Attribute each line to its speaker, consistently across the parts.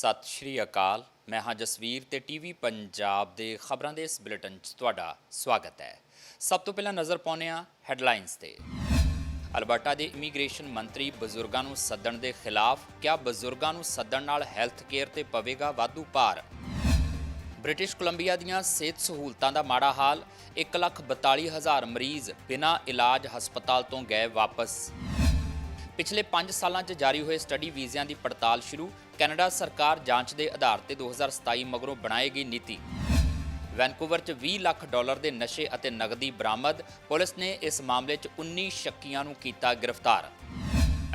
Speaker 1: ਸਤਿ ਸ਼੍ਰੀ ਅਕਾਲ। ਮੈਂ ਹਾਂ ਜਸਵੀਰ ਤੇ ਟੀਵੀ ਪੰਜਾਬ ਦੇ ਖਬਰਾਂ ਦੇ ਇਸ ਬੁਲੇਟਿਨ 'ਚ ਤੁਹਾਡਾ ਸਵਾਗਤ ਹੈ। ਸਭ ਤੋਂ ਪਹਿਲਾਂ ਨਜ਼ਰ ਪਾਉਂਦੇ ਹਾਂ ਹੈਡਲਾਈਨਸ ਤੇ। ਅਲਬਰਟਾ ਦੇ ਇਮੀਗ੍ਰੇਸ਼ਨ ਮੰਤਰੀ ਬਜ਼ੁਰਗਾਂ ਨੂੰ ਸੱਦਣ ਦੇ ਖਿਲਾਫ ਕਿਹਾ ਬਜ਼ੁਰਗਾਂ ਨੂੰ ਸੱਦਣ ਨਾਲ ਹੈਲਥ ਕੇਅਰ ਤੇ ਪਵੇਗਾ ਵਾਧੂ ਭਾਰ? ਬ੍ਰਿਟਿਸ਼ ਕੋਲੰਬੀਆ ਦੀਆਂ ਸਿਹਤ ਸਹੂਲਤਾਂ ਦਾ ਮਾੜਾ ਹਾਲ 142000 ਮਰੀਜ਼ ਬਿਨਾਂ ਇਲਾਜ ਹਸਪਤਾਲ ਤੋਂ ਗਏ ਵਾਪਸ। ਪਿਛਲੇ 5 ਸਾਲਾਂ 'ਚ ਜਾਰੀ ਹੋਏ ਸਟੱਡੀ ਵੀਜ਼ਿਆਂ ਦੀ ਪੜਤਾਲ ਸ਼ੁਰੂ ਕੈਨੇਡਾ ਸਰਕਾਰ ਜਾਂਚ ਦੇ ਆਧਾਰ ਤੇ 2027 ਮਗਰੋਂ ਬਣਾਏਗੀ ਨੀਤੀ। ਵੈਨਕੂਵਰ 'ਚ 20 ਲੱਖ ਡਾਲਰ ਦੇ ਨਸ਼ੇ ਅਤੇ ਨਗਦੀ ਬਰਾਮਦ, ਪੁਲਿਸ ਨੇ ਇਸ ਮਾਮਲੇ 'ਚ 19 ਸ਼ੱਕੀਆਂ ਨੂੰ ਕੀਤਾ ਗ੍ਰਿਫਤਾਰ।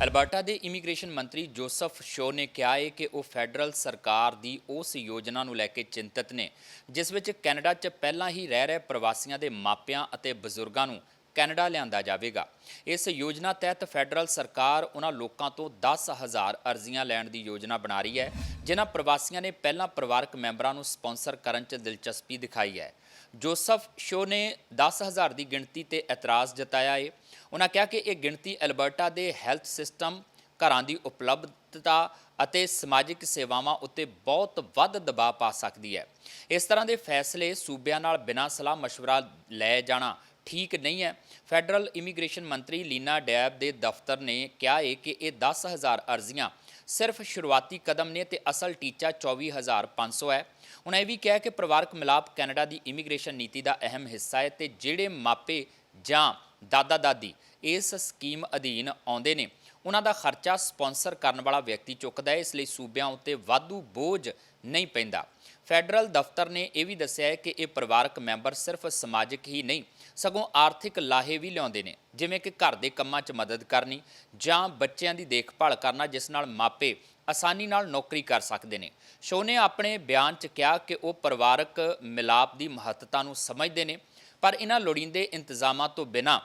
Speaker 1: ਅਲਬਰਟਾ ਦੇ ਇਮੀਗ੍ਰੇਸ਼ਨ ਮੰਤਰੀ ਜੋਸਫ ਸ਼ੋ ਨੇ ਕਿਹਾ ਹੈ ਕਿ ਉਹ ਫੈਡਰਲ ਸਰਕਾਰ ਦੀ ਉਸ ਯੋਜਨਾ ਨੂੰ ਲੈ ਕੇ ਚਿੰਤਤ ਨੇ, ਜਿਸ ਵਿੱਚ ਕੈਨੇਡਾ 'ਚ ਪਹਿਲਾਂ ਹੀ ਰਹਿ ਰਹੇ ਪ੍ਰਵਾਸੀਆਂ ਦੇ ਮਾਪਿਆਂ ਅਤੇ ਬਜ਼ੁਰਗਾਂ ਨੂੰ ਕੈਨੇਡਾ ਲਿਆਂਦਾ ਜਾਵੇਗਾ ਇਸ ਯੋਜਨਾ ਤਹਿਤ ਫੈਡਰਲ ਸਰਕਾਰ ਉਹਨਾਂ ਲੋਕਾਂ ਤੋਂ 10000 ਅਰਜ਼ੀਆਂ ਲੈਣ ਦੀ ਯੋਜਨਾ ਬਣਾ ਰਹੀ ਹੈ ਜਿਨ੍ਹਾਂ ਪ੍ਰਵਾਸੀਆਂ ਨੇ ਪਹਿਲਾਂ ਪਰਿਵਾਰਕ ਮੈਂਬਰਾਂ ਨੂੰ ਸਪਾਂਸਰ ਕਰਨ 'ਚ ਦਿਲਚਸਪੀ ਦਿਖਾਈ ਹੈ ਜੋਸਫ ਸ਼ੋ ਨੇ 10000 ਦੀ ਗਿਣਤੀ ਤੇ ਇਤਰਾਜ਼ ਜਤਾਇਆ ਹੈ ਉਹਨਾਂ ਕਿਹਾ ਕਿ ਇਹ ਗਿਣਤੀ ਐਲਬਰਟਾ ਦੇ ਹੈਲਥ ਸਿਸਟਮ ਘਰਾਂ ਦੀ ਉਪਲਬਧਤਾ ਅਤੇ ਸਮਾਜਿਕ ਸੇਵਾਵਾਂ ਉੱਤੇ ਬਹੁਤ ਵੱਧ ਦਬਾਅ ਪਾ ਸਕਦੀ ਹੈ ਇਸ ਤਰ੍ਹਾਂ ਦੇ ਫੈਸਲੇ ਸੂਬਿਆਂ ਨਾਲ ਬਿਨਾਂ ਸਲਾਹ مشورہ ਲੈ ਜਾਣਾ ਠੀਕ ਨਹੀਂ ਹੈ। ਫੈਡਰਲ ਇਮੀਗ੍ਰੇਸ਼ਨ ਮੰਤਰੀ ਲੀਨਾ ਡੈਬ ਦੇ ਦਫ਼ਤਰ ਨੇ ਕਿਹਾ ਹੈ ਕਿ ਇਹ 10000 ਅਰਜ਼ੀਆਂ ਸਿਰਫ ਸ਼ੁਰੂਆਤੀ ਕਦਮ ਨੇ ਤੇ ਅਸਲ ਟੀਚਾ 24500 ਹੈ। ਉਹਨਾਂ ਇਹ ਵੀ ਕਿਹਾ ਕਿ ਪਰਿਵਾਰਕ ਮਿਲਾਪ ਕੈਨੇਡਾ ਦੀ ਇਮੀਗ੍ਰੇਸ਼ਨ ਨੀਤੀ ਦਾ ਅਹਿਮ ਹਿੱਸਾ ਹੈ ਤੇ ਜਿਹੜੇ ਮਾਪੇ ਜਾਂ ਦਾਦਾ ਦਾਦੀ ਇਸ ਸਕੀਮ ਅਧੀਨ ਆਉਂਦੇ ਨੇ, ਉਹਨਾਂ ਦਾ ਖਰਚਾ ਸਪਾਂਸਰ ਕਰਨ ਵਾਲਾ ਵਿਅਕਤੀ ਚੁੱਕਦਾ ਹੈ, ਇਸ ਲਈ ਸੂਬਿਆਂ ਉੱਤੇ ਵਾਧੂ ਬੋਝ ਨਹੀਂ ਪੈਂਦਾ। ਫੈਡਰਲ ਦਫ਼ਤਰ ਨੇ ਇਹ ਵੀ ਦੱਸਿਆ ਹੈ ਕਿ ਇਹ ਪਰਿਵਾਰਕ ਮੈਂਬਰ ਸਿਰਫ ਸਮਾਜਿਕ ਹੀ ਨਹੀਂ, ਸਗੋਂ ਆਰਥਿਕ ਲਾਹੇ ਵੀ ਲਿਆਉਂਦੇ ਨੇ, ਜਿਵੇਂ ਕਿ ਘਰ ਦੇ ਕੰਮਾਂ 'ਚ ਮਦਦ ਕਰਨੀ ਜਾਂ ਬੱਚਿਆਂ ਦੀ ਦੇਖਭਾਲ ਕਰਨਾ, ਜਿਸ ਨਾਲ ਮਾਪੇ ਆਸਾਨੀ ਨਾਲ ਨੌਕਰੀ ਕਰ ਸਕਦੇ ਨੇ। ਸ਼ੋ ਨੇ ਆਪਣੇ ਬਿਆਨ 'ਚ ਕਿਹਾ ਕਿ ਉਹ ਪਰਿਵਾਰਕ ਮਿਲਾਪ ਦੀ ਮਹੱਤਤਾ ਨੂੰ ਸਮਝਦੇ ਨੇ, ਪਰ ਇਹਨਾਂ ਲੋੜੀਂਦੇ ਇੰਤਜ਼ਾਮਾਂ ਤੋਂ ਬਿਨਾਂ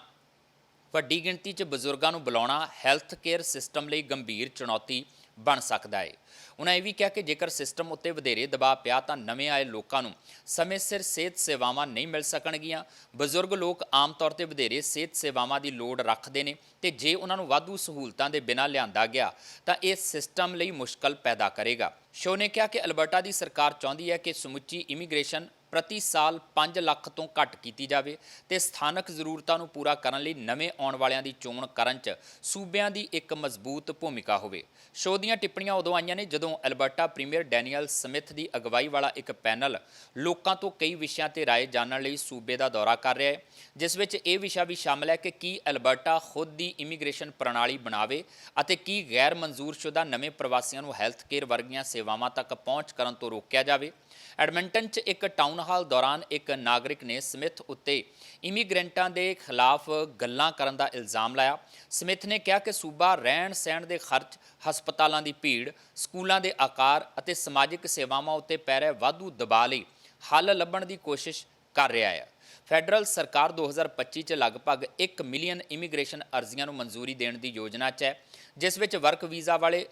Speaker 1: ਵੱਡੀ ਗਿਣਤੀ 'ਚ ਬਜ਼ੁਰਗਾਂ ਨੂੰ ਬੁਲਾਉਣਾ ਹੈਲਥ ਕੇਅਰ ਸਿਸਟਮ ਲਈ ਗੰਭੀਰ ਚੁਣੌਤੀ ਬਣ ਸਕਦਾ ਹੈ। ਉਹਨਾਂ ਇਹ ਵੀ ਕਿਹਾ ਕਿ ਜੇਕਰ ਸਿਸਟਮ ਉੱਤੇ ਵਧੇਰੇ ਦਬਾਅ ਪਿਆ ਤਾਂ ਨਵੇਂ ਆਏ ਲੋਕਾਂ ਨੂੰ ਸਮੇਂ ਸਿਰ ਸਿਹਤ ਸੇਵਾਵਾਂ ਨਹੀਂ ਮਿਲ ਸਕਣਗੀਆਂ। ਬਜ਼ੁਰਗ ਲੋਕ ਆਮ ਤੌਰ ਤੇ ਵਧੇਰੇ ਸਿਹਤ ਸੇਵਾਵਾਂ ਦੀ ਲੋੜ ਰੱਖਦੇ ਨੇ ਤੇ ਜੇ ਉਹਨਾਂ ਨੂੰ ਵਾਧੂ ਸਹੂਲਤਾਂ ਦੇ ਬਿਨਾਂ ਲਿਆਂਦਾ ਗਿਆ ਤਾਂ ਇਹ ਸਿਸਟਮ ਲਈ ਮੁਸ਼ਕਲ ਪੈਦਾ ਕਰੇਗਾ। ਸ਼ੋ ਨੇ ਕਿਹਾ ਕਿ ਅਲਬਰਟਾ ਦੀ ਸਰਕਾਰ ਚਾਹੁੰਦੀ ਹੈ ਕਿ ਸਮੁੱਚੀ ਇਮੀਗ੍ਰੇਸ਼ਨ ਪ੍ਰਤੀ ਸਾਲ 5 ਲੱਖ ਤੋਂ ਘੱਟ ਕੀਤੀ ਜਾਵੇ ਤੇ ਸਥਾਨਕ ਜ਼ਰੂਰਤਾਂ ਨੂੰ ਪੂਰਾ ਕਰਨ ਲਈ ਨਵੇਂ ਆਉਣ ਵਾਲਿਆਂ ਦੀ ਚੋਣ ਕਰਨ 'ਚ ਸੂਬਿਆਂ ਦੀ ਇੱਕ ਮਜ਼ਬੂਤ ਭੂਮਿਕਾ ਹੋਵੇ। ਸ਼ੋਅ ਦੀਆਂ ਟਿੱਪਣੀਆਂ ਉਦੋਂ ਆਈਆਂ ਨੇ ਜਦੋਂ ਅਲਬਰਟਾ ਪ੍ਰੀਮੀਅਰ ਡੈਨੀਅਲ ਸਮਿਥ ਦੀ ਅਗਵਾਈ ਵਾਲਾ ਇੱਕ ਪੈਨਲ ਲੋਕਾਂ ਤੋਂ ਕਈ ਵਿਸ਼ਿਆਂ ਤੇ ਰਾਏ ਜਾਣਨ ਲਈ ਸੂਬੇ ਦਾ ਦੌਰਾ ਕਰ ਰਿਹਾ ਹੈ, ਜਿਸ ਵਿੱਚ ਇਹ ਵਿਸ਼ਾ ਵੀ ਸ਼ਾਮਲ ਹੈ ਕਿ ਕੀ ਅਲਬਰਟਾ ਖੁਦ ਦੀ ਇਮੀਗ੍ਰੇਸ਼ਨ ਪ੍ਰਣਾਲੀ ਬਣਾਵੇ ਅਤੇ ਕੀ ਗੈਰ ਮਨਜ਼ੂਰਸ਼ੁਦਾ ਨਵੇਂ ਪ੍ਰਵਾਸੀਆਂ ਨੂੰ ਹੈਲਥ ਕੇਅਰ ਵਰਗੀਆਂ ਸੇਵਾਵਾਂ ਤੱਕ ਪਹੁੰਚ ਕਰਨ ਤੋਂ ਰੋਕਿਆ ਜਾਵੇ। ਐਡਮਿੰਟਨ 'ਚ ਇੱਕ ਟਾਊਨ ਹਾਲ ਦੌਰਾਨ ਇੱਕ ਨਾਗਰਿਕ ਨੇ ਸਮਿਥ ਉੱਤੇ ਇਮੀਗ੍ਰੈਂਟਾਂ ਦੇ ਖਿਲਾਫ ਗੱਲਾਂ ਕਰਨ ਦਾ ਇਲਜ਼ਾਮ ਲਾਇਆ। ਸਮਿਥ ਨੇ ਕਿਹਾ ਕਿ ਸੂਬਾ ਰਹਿਣ ਸਹਿਣ ਦੇ ਖਰਚ, ਹਸਪਤਾਲਾਂ ਦੀ ਭੀੜ, ਸਕੂਲਾਂ ਦੇ ਆਕਾਰ ਅਤੇ ਸਮਾਜਿਕ ਸੇਵਾਵਾਂ ਉੱਤੇ ਪੈ ਰਹੇ ਵਾਧੂ ਦਬਾਅ ਲਈ ਹੱਲ ਲੱਭਣ ਦੀ ਕੋਸ਼ਿਸ਼ ਕਰ ਰਿਹਾ ਹੈ। ਫੈਡਰਲ ਸਰਕਾਰ 2025 ਚ ਲਗਭਗ 1 ਮਿਲੀਅਨ ਇਮੀਗ੍ਰੇਸ਼ਨ ਅਰਜ਼ੀਆਂ ਨੂੰ ਮਨਜ਼ੂਰੀ ਦੇਣ ਦੀ ਯੋਜਨਾ 'ਚ ਹੈ, ਜਿਸ ਵਿੱਚ ਵਰਕ ਵੀਜ਼ਾ ਵਾਲੇ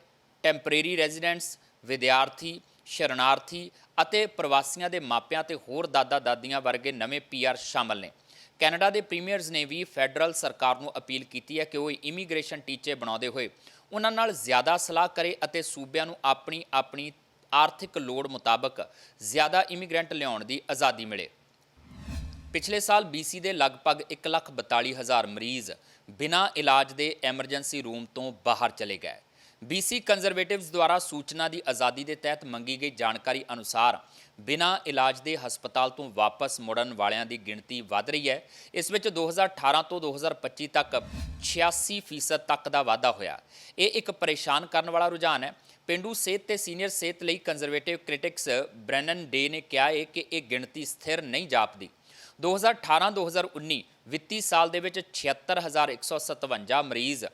Speaker 1: ਟੈਂਪਰੇਰੀ ਰੈਜ਼ੀਡੈਂਟਸ, ਵਿਦਿਆਰਥੀ, ਸ਼ਰਨਾਰਥੀ ਅਤੇ ਪ੍ਰਵਾਸੀਆਂ ਦੇ ਮਾਪਿਆਂ ਤੇ ਹੋਰ ਦਾਦਾ ਦਾਦੀਆਂ ਵਰਗੇ ਨਵੇਂ ਪੀਆਰ ਸ਼ਾਮਲ ਨੇ। ਕੈਨੇਡਾ ਦੇ ਪ੍ਰੀਮੀਅਰਸ ਨੇ ਵੀ ਫੈਡਰਲ ਸਰਕਾਰ ਨੂੰ ਅਪੀਲ ਕੀਤੀ ਹੈ ਕਿ ਉਹ ਇਮੀਗ੍ਰੇਸ਼ਨ ਟੀਚੇ ਬਣਾਉਂਦੇ ਹੋਏ ਉਹਨਾਂ ਨਾਲ ਜ਼ਿਆਦਾ ਸਲਾਹ ਕਰੇ ਅਤੇ ਸੂਬਿਆਂ ਨੂੰ ਆਪਣੀ ਆਪਣੀ ਆਰਥਿਕ ਲੋੜ ਮੁਤਾਬਕ ਜ਼ਿਆਦਾ ਇਮੀਗ੍ਰੈਂਟ ਲਿਆਉਣ ਦੀ ਆਜ਼ਾਦੀ ਮਿਲੇ। ਪਿਛਲੇ ਸਾਲ BC ਦੇ ਲਗਭਗ 142000 ਮਰੀਜ਼ ਬਿਨਾਂ ਇਲਾਜ ਦੇ ਐਮਰਜੈਂਸੀ ਰੂਮ ਤੋਂ ਬਾਹਰ ਚਲੇ ਗਏ। BC ਕੰਜ਼ਰਵੇਟਿਵਸ ਦੁਆਰਾ ਸੂਚਨਾ ਦੀ ਆਜ਼ਾਦੀ ਦੇ ਤਹਿਤ ਮੰਗੀ ਗਈ ਜਾਣਕਾਰੀ ਅਨੁਸਾਰ ਬਿਨਾਂ ਇਲਾਜ ਦੇ ਹਸਪਤਾਲ ਤੋਂ ਵਾਪਸ ਮੁੜਨ ਵਾਲਿਆਂ ਦੀ ਗਿਣਤੀ ਵਧ ਰਹੀ ਹੈ। ਇਸ ਵਿੱਚ 2018 ਤੋਂ 2025 ਤੱਕ 86% ਤੱਕ ਦਾ ਵਾਧਾ ਹੋਇਆ। ਇਹ ਇੱਕ ਪਰੇਸ਼ਾਨ ਕਰਨ ਵਾਲਾ ਰੁਝਾਨ ਹੈ। ਪਿੰਡੂ ਸਿਹਤ ਤੇ ਸੀਨੀਅਰ ਸਿਹਤ ਲਈ ਕੰਜ਼ਰਵੇਟਿਵ ਕ੍ਰਿਟਿਕਸ ਬ੍ਰੈਨਨ ਡੇ ਨੇ ਕਿਹਾ ਹੈ ਕਿ ਇਹ ਗਿਣਤੀ ਸਥਿਰ ਨਹੀਂ ਜਾਪਦੀ। 2018-2019 ਵਿੱਤੀ ਸਾਲ ਦੇ ਵਿੱਚ 76157 ਮਰੀਜ਼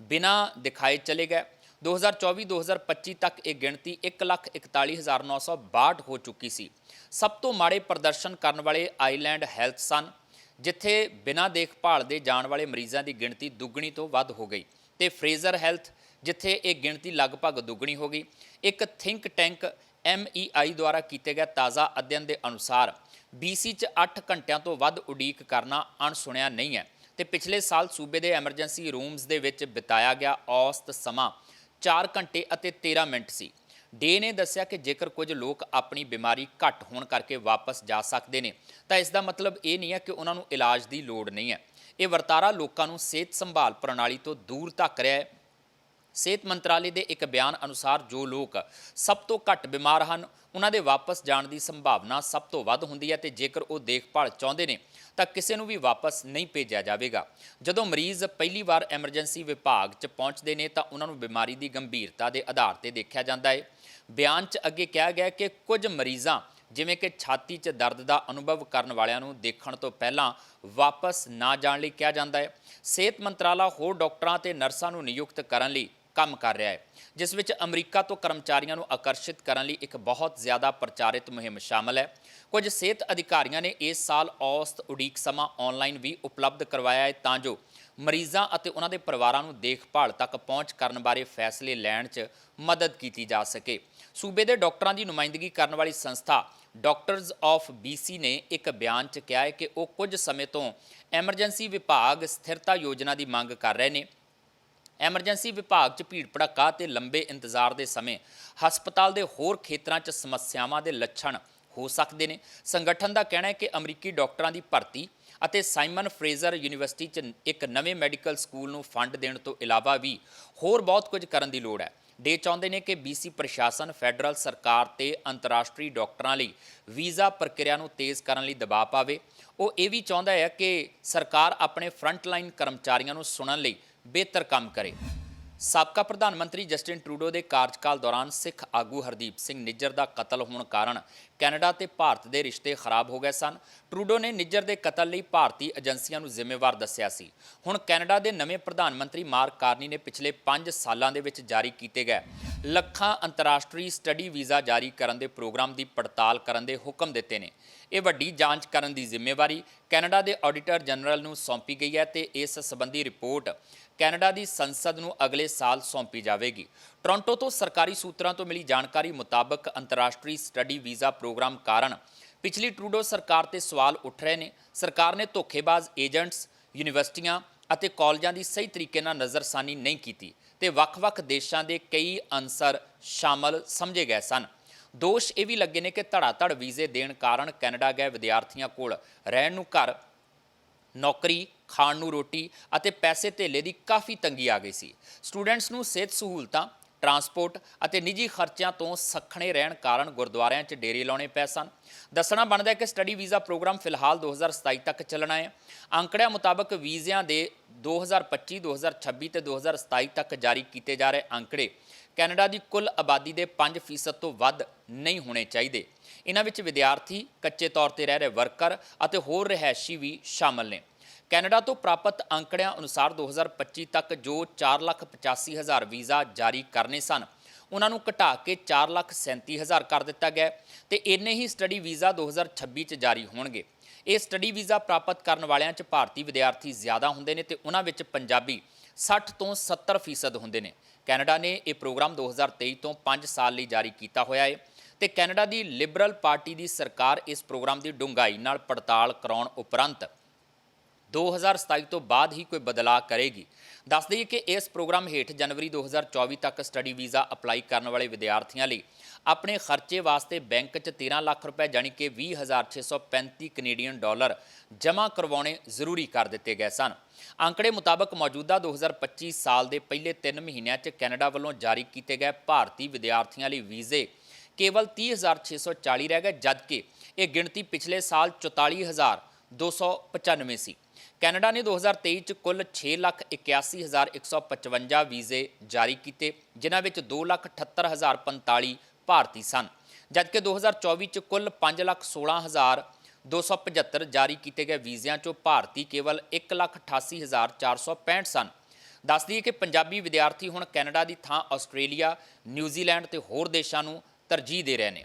Speaker 1: ਬਿਨਾਂ ਦਿਖਾਏ ਚਲੇ ਗਏ। 2024-2025 ਤੱਕ ਇਹ ਗਿਣਤੀ 141962 ਹੋ ਚੁੱਕੀ ਸੀ। ਸਭ ਤੋਂ ਮਾੜੇ ਪ੍ਰਦਰਸ਼ਨ ਕਰਨ ਵਾਲੇ ਆਈਲੈਂਡ ਹੈਲਥ ਸਨ, ਜਿੱਥੇ ਬਿਨਾਂ ਦੇਖਭਾਲ ਦੇ ਜਾਣ ਵਾਲੇ ਮਰੀਜ਼ਾਂ ਦੀ ਗਿਣਤੀ ਦੁੱਗਣੀ ਤੋਂ ਵੱਧ ਹੋ ਗਈ ਤੇ ਫਰੇਜ਼ਰ ਹੈਲਥ, ਜਿੱਥੇ ਇਹ ਗਿਣਤੀ ਲਗਭਗ ਦੁੱਗਣੀ ਹੋ ਗਈ, ਇੱਕ ਥਿੰਕ ਟੈਂਕ MEI ਦੁਆਰਾ ਕੀਤੇ ਗਏ ਤਾਜ਼ਾ ਅਧਿਐਨ ਦੇ ਅਨੁਸਾਰ BC ਚ 8 ਘੰਟਿਆਂ ਤੋਂ ਵੱਧ ਉਡੀਕ ਕਰਨਾ ਅਣਸੁਣਿਆ ਨਹੀਂ ਹੈ ਤੇ ਪਿਛਲੇ ਸਾਲ ਸੂਬੇ ਦੇ ਐਮਰਜੈਂਸੀ ਰੂਮਸ ਦੇ ਵਿੱਚ ਬਿਤਾਇਆ ਗਿਆ ਔਸਤ ਸਮਾਂ 4 ਘੰਟੇ ਅਤੇ 13 ਮਿੰਟ ਸੀ। ਡੇ ਨੇ ਦੱਸਿਆ ਕਿ ਜੇਕਰ ਕੁਝ ਲੋਕ ਆਪਣੀ ਬਿਮਾਰੀ ਘੱਟ ਹੋਣ ਕਰਕੇ ਵਾਪਸ ਜਾ ਸਕਦੇ ਨੇ, ਤਾਂ ਇਸ ਦਾ ਮਤਲਬ ਇਹ ਨਹੀਂ ਹੈ ਕਿ ਉਹਨਾਂ ਨੂੰ ਇਲਾਜ ਦੀ ਲੋੜ ਨਹੀਂ ਹੈ। ਇਹ ਵਰਤਾਰਾ ਲੋਕਾਂ ਨੂੰ ਸਿਹਤ ਸੰਭਾਲ ਪ੍ਰਣਾਲੀ ਤੋਂ ਦੂਰ ਧੱਕ ਰਿਹਾ ਹੈ। ਸਿਹਤ ਮੰਤਰਾਲੇ ਦੇ ਇੱਕ ਬਿਆਨ ਅਨੁਸਾਰ ਜੋ ਲੋਕ ਸਭ ਤੋਂ ਘੱਟ ਬਿਮਾਰ ਹਨ, ਉਹਨਾਂ ਦੇ ਵਾਪਸ ਜਾਣ ਦੀ ਸੰਭਾਵਨਾ ਸਭ ਤੋਂ ਵੱਧ ਹੁੰਦੀ ਹੈ ਤੇ ਜੇਕਰ ਉਹ ਦੇਖਭਾਲ ਚਾਹੁੰਦੇ ਨੇ, ਤਾਂ ਕਿਸੇ ਨੂੰ ਵੀ ਵਾਪਸ ਨਹੀਂ ਭੇਜਿਆ ਜਾਵੇਗਾ। ਜਦੋਂ ਮਰੀਜ਼ ਪਹਿਲੀ ਵਾਰ ਐਮਰਜੈਂਸੀ ਵਿਭਾਗ 'ਚ ਪਹੁੰਚਦੇ ਨੇ, ਤਾਂ ਉਹਨਾਂ ਨੂੰ ਬਿਮਾਰੀ ਦੀ ਗੰਭੀਰਤਾ ਦੇ ਆਧਾਰ ਤੇ ਦੇਖਿਆ ਜਾਂਦਾ ਹੈ। ਬਿਆਨ 'ਚ ਅੱਗੇ ਕਿਹਾ ਗਿਆ ਕਿ ਕੁਝ ਮਰੀਜ਼ਾਂ, ਜਿਵੇਂ ਕਿ ਛਾਤੀ 'ਚ ਦਰਦ ਦਾ ਅਨੁਭਵ ਕਰਨ ਵਾਲਿਆਂ ਨੂੰ ਦੇਖਣ ਤੋਂ ਪਹਿਲਾਂ ਵਾਪਸ ਨਾ ਜਾਣ ਲਈ ਕਿਹਾ ਜਾਂਦਾ ਹੈ। ਸਿਹਤ ਮੰਤਰਾਲਾ ਹੋਰ ਡਾਕਟਰਾਂ ਤੇ ਨਰਸਾਂ ਨੂੰ ਨਿਯੁਕਤ ਕਰਨ ਲਈ ਕੰਮ ਕਰ ਰਿਹਾ ਹੈ, ਜਿਸ ਵਿੱਚ ਅਮਰੀਕਾ ਤੋਂ ਕਰਮਚਾਰੀਆਂ ਨੂੰ ਆਕਰਸ਼ਿਤ ਕਰਨ ਲਈ ਇੱਕ ਬਹੁਤ ਜ਼ਿਆਦਾ ਪ੍ਰਚਾਰਿਤ ਮੁਹਿੰਮ ਸ਼ਾਮਲ ਹੈ। ਕੁਝ ਸਿਹਤ ਅਧਿਕਾਰੀਆਂ ਨੇ ਇਸ ਸਾਲ ਔਸਤ ਉਡੀਕ ਸਮਾਂ ਆਨਲਾਈਨ ਵੀ ਉਪਲਬਧ ਕਰਵਾਇਆ ਹੈ ਤਾਂ ਜੋ ਮਰੀਜ਼ਾਂ ਅਤੇ ਉਹਨਾਂ ਦੇ ਪਰਿਵਾਰਾਂ ਨੂੰ ਦੇਖਭਾਲ ਤੱਕ ਪਹੁੰਚ ਕਰਨ ਬਾਰੇ ਫੈਸਲੇ ਲੈਣ 'ਚ ਮਦਦ ਕੀਤੀ ਜਾ ਸਕੇ। ਸੂਬੇ ਦੇ ਡਾਕਟਰਾਂ ਦੀ ਨੁਮਾਇੰਦਗੀ ਕਰਨ ਵਾਲੀ ਸੰਸਥਾ ਡਾਕਟਰਜ਼ ਆਫ BC ਨੇ ਇੱਕ ਬਿਆਨ 'ਚ ਕਿਹਾ ਹੈ ਕਿ ਉਹ ਕੁਝ ਸਮੇਂ ਤੋਂ ਐਮਰਜੈਂਸੀ ਵਿਭਾਗ ਸਥਿਰਤਾ ਯੋਜਨਾ ਦੀ ਮੰਗ ਕਰ ਰਹੇ ਨੇ। ਐਮਰਜੈਂਸੀ ਵਿਭਾਗ 'ਚ ਭੀੜ ਭੜੱਕਾ ਤੇ ਲੰਬੇ ਇੰਤਜ਼ਾਰ ਦੇ ਸਮੇਂ ਹਸਪਤਾਲ ਦੇ ਹੋਰ ਖੇਤਰਾਂ 'ਚ ਸਮੱਸਿਆਵਾਂ ਦੇ ਲੱਛਣ ਹੋ ਸਕਦੇ ਨੇ। ਸੰਗਠਨ ਦਾ ਕਹਿਣਾ ਹੈ ਕਿ ਅਮਰੀਕੀ ਡਾਕਟਰਾਂ ਦੀ ਭਰਤੀ ਅਤੇ ਸਾਈਮਨ ਫਰੇਜ਼ਰ ਯੂਨੀਵਰਸਿਟੀ 'ਚ ਇੱਕ ਨਵੇਂ ਮੈਡੀਕਲ ਸਕੂਲ ਨੂੰ ਫੰਡ ਦੇਣ ਤੋਂ ਇਲਾਵਾ ਵੀ ਹੋਰ ਬਹੁਤ ਕੁਝ ਕਰਨ ਦੀ ਲੋੜ ਹੈ। ਡੇ ਚਾਹੁੰਦੇ ਨੇ ਕਿ BC ਪ੍ਰਸ਼ਾਸਨ, ਫੈਡਰਲ ਸਰਕਾਰ ਤੇ ਅੰਤਰਰਾਸ਼ਟਰੀ ਡਾਕਟਰਾਂ ਲਈ ਵੀਜ਼ਾ ਪ੍ਰਕਿਰਿਆ ਨੂੰ ਤੇਜ਼ ਕਰਨ ਲਈ ਦਬਾਅ ਪਾਵੇ। ਉਹ ਇਹ ਵੀ ਚਾਹੁੰਦਾ ਹੈ ਕਿ ਸਰਕਾਰ ਆਪਣੇ ਫਰੰਟਲਾਈਨ ਕਰਮਚਾਰੀਆਂ ਨੂੰ ਸੁਣਨ ਲਈ ਬਿਹਤਰ ਕੰਮ ਕਰੇ। ਸਾਬਕਾ ਪ੍ਰਧਾਨ ਮੰਤਰੀ ਜਸਟਿਨ ਟਰੂਡੋ ਦੇ ਕਾਰਜਕਾਲ ਦੌਰਾਨ ਸਿੱਖ ਆਗੂ ਹਰਦੀਪ ਸਿੰਘ ਨਿੱਜਰ ਦਾ ਕਤਲ ਹੋਣ ਕਾਰਨ ਕੈਨੇਡਾ ਤੇ ਭਾਰਤ ਦੇ ਰਿਸ਼ਤੇ ਖਰਾਬ ਹੋ ਗਏ ਸਨ। ਟਰੂਡੋ ਨੇ ਨਿੱਜਰ ਦੇ ਕਤਲ ਲਈ ਭਾਰਤੀ ਏਜੰਸੀਆਂ ਨੂੰ ਜ਼ਿੰਮੇਵਾਰ ਦੱਸਿਆ ਸੀ। ਹੁਣ ਕੈਨੇਡਾ ਦੇ ਨਵੇਂ ਪ੍ਰਧਾਨ ਮੰਤਰੀ ਮਾਰਕ ਕਾਰਨੀ ਨੇ ਪਿਛਲੇ 5 ਸਾਲਾਂ ਦੇ ਵਿੱਚ ਜਾਰੀ ਕੀਤੇ ਗਏ ਲੱਖਾਂ ਅੰਤਰਰਾਸ਼ਟਰੀ ਸਟੱਡੀ ਵੀਜ਼ਾ ਜਾਰੀ ਕਰਨ ਦੇ ਪ੍ਰੋਗਰਾਮ ਦੀ ਪੜਤਾਲ ਕਰਨ ਦੇ ਹੁਕਮ ਦਿੱਤੇ ਨੇ। ਇਹ ਵੱਡੀ ਜਾਂਚ ਕਰਨ ਦੀ ਜ਼ਿੰਮੇਵਾਰੀ ਕੈਨੇਡਾ ਦੇ ਆਡੀਟਰ ਜਨਰਲ ਨੂੰ ਸੌਂਪੀ ਗਈ ਹੈ ਤੇ ਇਸ ਸੰਬੰਧੀ ਰਿਪੋਰਟ ਕੈਨੇਡਾ ਦੀ ਸੰਸਦ ਨੂੰ ਅਗਲੇ ਸਾਲ ਸੌਂਪੀ ਜਾਵੇਗੀ। ਟੋਰਾਂਟੋ ਤੋਂ ਸਰਕਾਰੀ ਸੂਤਰਾਂ ਤੋਂ ਮਿਲੀ ਜਾਣਕਾਰੀ ਮੁਤਾਬਕ ਅੰਤਰਰਾਸ਼ਟਰੀ ਸਟੱਡੀ ਵੀਜ਼ਾ ਪ੍ਰੋਗਰਾਮ ਕਾਰਨ ਪਿਛਲੀ ਟਰੂਡੋ ਸਰਕਾਰ ਤੇ ਸਵਾਲ ਉੱਠ ਰਹੇ ਨੇ। ਸਰਕਾਰ ਨੇ ਧੋਖੇਬਾਜ਼ ਏਜੰਟਸ, ਯੂਨੀਵਰਸਿਟੀਆਂ ਅਤੇ ਕਾਲਜਾਂ ਦੀ ਸਹੀ ਤਰੀਕੇ ਨਾਲ ਨਜ਼ਰਸਾਨੀ ਨਹੀਂ ਕੀਤੀ ਤੇ ਵੱਖ-ਵੱਖ ਦੇਸ਼ਾਂ ਦੇ ਕਈ ਅਨਸਰ ਸ਼ਾਮਲ ਸਮਝੇ ਗਏ ਸਨ। ਦੋਸ਼ ਇਹ ਵੀ ਲੱਗੇ ਨੇ ਕਿ ਧੜਾਧੜ ਵੀਜ਼ੇ ਦੇਣ ਕਾਰਨ ਕੈਨੇਡਾ ਗਏ ਵਿਦਿਆਰਥੀਆਂ ਕੋਲ ਰਹਿਣ ਨੂੰ ਘਰ ਨੌਕਰੀ, ਖਾਣ ਨੂੰ ਰੋਟੀ ਅਤੇ ਪੈਸੇ ਧੇਲੇ ਦੀ ਕਾਫੀ ਤੰਗੀ ਆ ਗਈ ਸੀ। ਸਟੂਡੈਂਟਸ ਨੂੰ ਸਿਹਤ ਸਹੂਲਤਾਂ, ਟਰਾਂਸਪੋਰਟ ਅਤੇ ਨਿੱਜੀ ਖਰਚਿਆਂ ਤੋਂ ਸੱਖਣੇ ਰਹਿਣ ਕਾਰਨ ਗੁਰਦੁਆਰਿਆਂ 'ਚ ਡੇਰੇ ਲਾਉਣੇ ਪੈ ਸਨ। ਦੱਸਣਾ ਬਣਦਾ ਹੈ ਕਿ ਸਟੱਡੀ ਵੀਜ਼ਾ ਪ੍ਰੋਗਰਾਮ ਫਿਲਹਾਲ 2027 ਤੱਕ ਚੱਲਣਾ ਹੈ। ਅੰਕੜਿਆਂ ਮੁਤਾਬਕ ਵੀਜ਼ਿਆਂ ਦੇ 2025 2026 ਤੇ 2027 ਤੱਕ ਜਾਰੀ ਕੀਤੇ ਜਾ ਰਹੇ ਅੰਕੜੇ ਕੈਨੇਡਾ ਦੀ ਕੁੱਲ ਆਬਾਦੀ ਦੇ 5% ਤੋਂ ਵੱਧ ਨਹੀਂ ਹੋਣੇ ਚਾਹੀਦੇ। ਇਹਨਾਂ ਵਿੱਚ ਵਿਦਿਆਰਥੀ, ਕੱਚੇ ਤੌਰ ਤੇ ਰਹਿ ਰਹੇ ਵਰਕਰ ਅਤੇ ਹੋਰ ਰਿਹਾਇਸ਼ੀ ਵੀ ਸ਼ਾਮਲ ਨੇ। ਕੈਨੇਡਾ ਤੋਂ ਪ੍ਰਾਪਤ ਅੰਕੜਿਆਂ ਅਨੁਸਾਰ 2025 ਤੱਕ ਜੋ 485000 ਵੀਜ਼ਾ ਜਾਰੀ ਕਰਨੇ ਸਨ, ਉਹਨਾਂ ਨੂੰ ਘਟਾ ਕੇ 437000 ਕਰ ਦਿੱਤਾ ਗਿਆ ਹੈ ਤੇ ਇੰਨੇ ਹੀ ਸਟੱਡੀ ਵੀਜ਼ਾ 2026 ਚ ਜਾਰੀ ਹੋਣਗੇ। ਇਹ ਸਟੱਡੀ ਵੀਜ਼ਾ ਪ੍ਰਾਪਤ ਕਰਨ ਵਾਲਿਆਂ ਚ ਭਾਰਤੀ ਵਿਦਿਆਰਥੀ ਜ਼ਿਆਦਾ ਹੁੰਦੇ ਨੇ ਤੇ ਉਹਨਾਂ ਵਿੱਚ ਪੰਜਾਬੀ 60 ਤੋਂ 70% ਹੁੰਦੇ ਨੇ। ਕੈਨੇਡਾ ਨੇ ਇਹ ਪ੍ਰੋਗਰਾਮ 2023 ਤੋਂ 5 ਸਾਲ ਲਈ ਜਾਰੀ ਕੀਤਾ ਹੋਇਆ ਹੈ। ਤੇ ਕੈਨੇਡਾ ਦੀ ਲਿਬਰਲ ਪਾਰਟੀ ਦੀ ਸਰਕਾਰ ਇਸ ਪ੍ਰੋਗਰਾਮ ਦੀ ਡੂੰਘਾਈ ਨਾਲ ਪੜਤਾਲ ਕਰਾਉਣ ਉਪਰੰਤ 2027 ਤੋਂ ਬਾਅਦ ਹੀ ਕੋਈ ਬਦਲਾਅ ਕਰੇਗੀ। ਦੱਸ ਦਈਏ ਕਿ ਇਸ ਪ੍ਰੋਗਰਾਮ ਹੇਠ ਜਨਵਰੀ 2024 ਤੱਕ ਸਟੱਡੀ ਵੀਜ਼ਾ ਅਪਲਾਈ ਕਰਨ ਵਾਲੇ ਵਿਦਿਆਰਥੀਆਂ ਲਈ ਆਪਣੇ ਖਰਚੇ ਵਾਸਤੇ ਬੈਂਕ 'ਚ 13 ਲੱਖ ਰੁਪਏ ਜਾਨੀ ਕਿ 20635 ਕੈਨੇਡੀਅਨ ਡਾਲਰ ਜਮ੍ਹਾਂ ਕਰਵਾਉਣੇ ਜ਼ਰੂਰੀ ਕਰ ਦਿੱਤੇ ਗਏ ਸਨ। ਅੰਕੜੇ ਮੁਤਾਬਕ ਮੌਜੂਦਾ 2025 ਸਾਲ ਦੇ ਪਹਿਲੇ 3 ਮਹੀਨਿਆਂ 'ਚ ਕੈਨੇਡਾ ਵੱਲੋਂ ਜਾਰੀ ਕੀਤੇ ਗਏ ਭਾਰਤੀ ਵਿਦਿਆਰਥੀਆਂ ਲਈ ਵੀਜ਼ੇ ਕੇਵਲ 30640 ਰਹਿ ਗਏ ਜਦਕਿ ਇਹ ਗਿਣਤੀ ਪਿਛਲੇ ਸਾਲ 44295 ਸੀ ਕੈਨੇਡਾ ਨੇ 2023 ਚ ਕੁੱਲ 6,81,155 ਵੀਜ਼ੇ ਜਾਰੀ ਕੀਤੇ ਜਿਨ੍ਹਾਂ ਵਿੱਚ 2,78,045 ਭਾਰਤੀ ਸਨ ਜਦਕਿ 2024 ਚ ਕੁੱਲ 5,16,275 ਜਾਰੀ ਕੀਤੇ ਗਏ ਵੀਜ਼ਿਆਂ ਚੋਂ ਭਾਰਤੀ ਕੇਵਲ 1,88,465 ਸਨ। ਦੱਸ ਦਈਏ ਕਿ ਪੰਜਾਬੀ ਵਿਦਿਆਰਥੀ ਹੁਣ ਕੈਨੇਡਾ ਦੀ ਥਾਂ ਆਸਟ੍ਰੇਲੀਆ ਨਿਊਜ਼ੀਲੈਂਡ ਤੇ ਹੋਰ ਦੇਸ਼ਾਂ ਨੂੰ ਤਰਜੀਹ ਦੇ ਰਹੇ ਨੇ।